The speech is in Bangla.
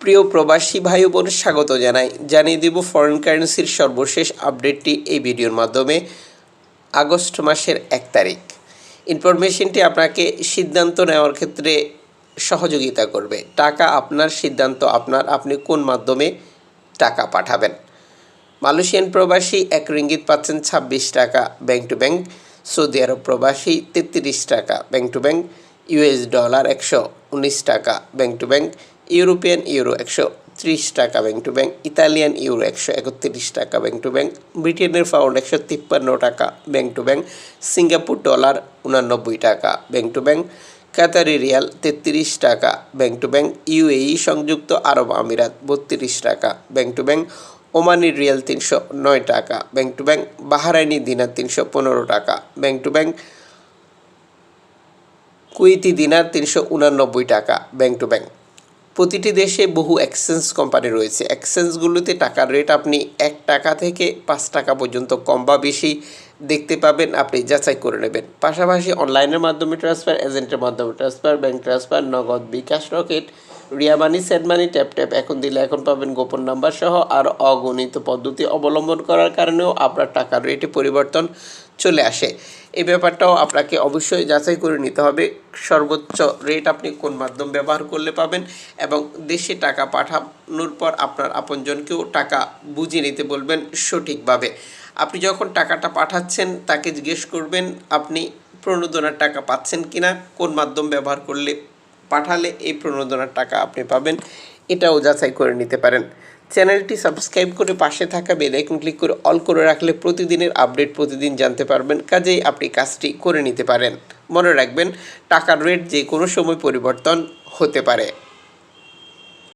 প্রিয় প্রবাসী ভাই বোন স্বাগত জানাই। জানিয়ে দেব ফরেন কারেন্সির সর্বশেষ আপডেটটি এই ভিডিওর মাধ্যমে, আগস্ট মাসের এক তারিখ। ইনফরমেশনটি আপনাকে সিদ্ধান্ত নেওয়ার ক্ষেত্রে সহযোগিতা করবে। টাকা আপনার সিদ্ধান্ত, আপনার আপনি কোন মাধ্যমে টাকা পাঠাবেন। মালয়েশিয়ান প্রবাসী এক রিঙ্গিত পাচ্ছেন ছাব্বিশ টাকা ব্যাংক টু ব্যাংক। সৌদি আরব প্রবাসী তেত্রিশ টাকা bank to bank. US dollar একশো উনিশ টাকা bank to bank. European euro একশো ত্রিশ টাকা bank to bank Italian euro একশো একত্রিশ টাকা ব্যাংক টু ব্যাংক ব্রিটেনের পাউন্ড একশো তিপ্পান্ন টাকা bank to bank Singapore dollar উনানব্বই টাকা bank to bank Qatari riyal তেত্রিশ টাকা ব্যাংক টু ব্যাংক ইউএই সংযুক্ত আরব আমিরাত বত্রিশ টাকা ব্যাংক টু ব্যাংক ওমানি রিয়াল তিনশো নয় টাকা ব্যাংক টু ব্যাংক বাহারাইনি দিনার তিনশো পনেরো টাকা ব্যাংক টু ব্যাংক কুয়েতি দিনার তিনশো উনানব্বই টাকা ব্যাংক টু ব্যাংক। প্রতিটি দেশে বহু এক্সচেঞ্জ কোম্পানি রয়েছে। এক্সচেঞ্জগুলোতে টাকার রেট আপনি এক টাকা থেকে পাঁচ টাকা পর্যন্ত কম বা বেশি দেখতে পাবেন, আপনি যাচাই করে নেবেন। পাশাপাশি অনলাইনের মাধ্যমে ট্রান্সফার এজেন্টের মাধ্যমে transfer bank transfer Nagad bKash Rocket Ria Money set money tap tap এখন দিলে এখন পাবেন গোপন নাম্বার সহ আর অগণিত পদ্ধতি অবলম্বন করার কারণেও আপনার টাকার রেটে পরিবর্তন চলে আসে। এই ব্যাপারটাও আপনাকে অবশ্যই যাচাই করে নিতে হবে, সর্বোচ্চ রেট আপনি কোন মাধ্যম ব্যবহার করলে পাবেন এবং দেশে টাকা পাঠানোর পর আপনার আপনজনকেও টাকা বুঝিয়ে নিতে বলবেন সঠিকভাবে। আপনি যখন টাকাটা পাঠাচ্ছেন, তাকে জিজ্ঞেস করবেন, আপনি প্রণোদনার টাকা পাচ্ছেন কিনা? কোন মাধ্যম ব্যবহার করলে পাঠালে এই প্রণোদনার টাকা আপনি পাবেন। এটাও যাচাই করে নিতে পারেন। চ্যানেলটি সাবস্ক্রাইব করে পাশে থাকা বেল আইকন ক্লিক করে অল করে রাখলে প্রতিদিনের আপডেট প্রতিদিন জানতে পারবেন। কাজেই আপনি কাজটি করে নিতে পারেন। মনে রাখবেন, টাকার রেট যে কোনো সময় পরিবর্তন হতে পারে।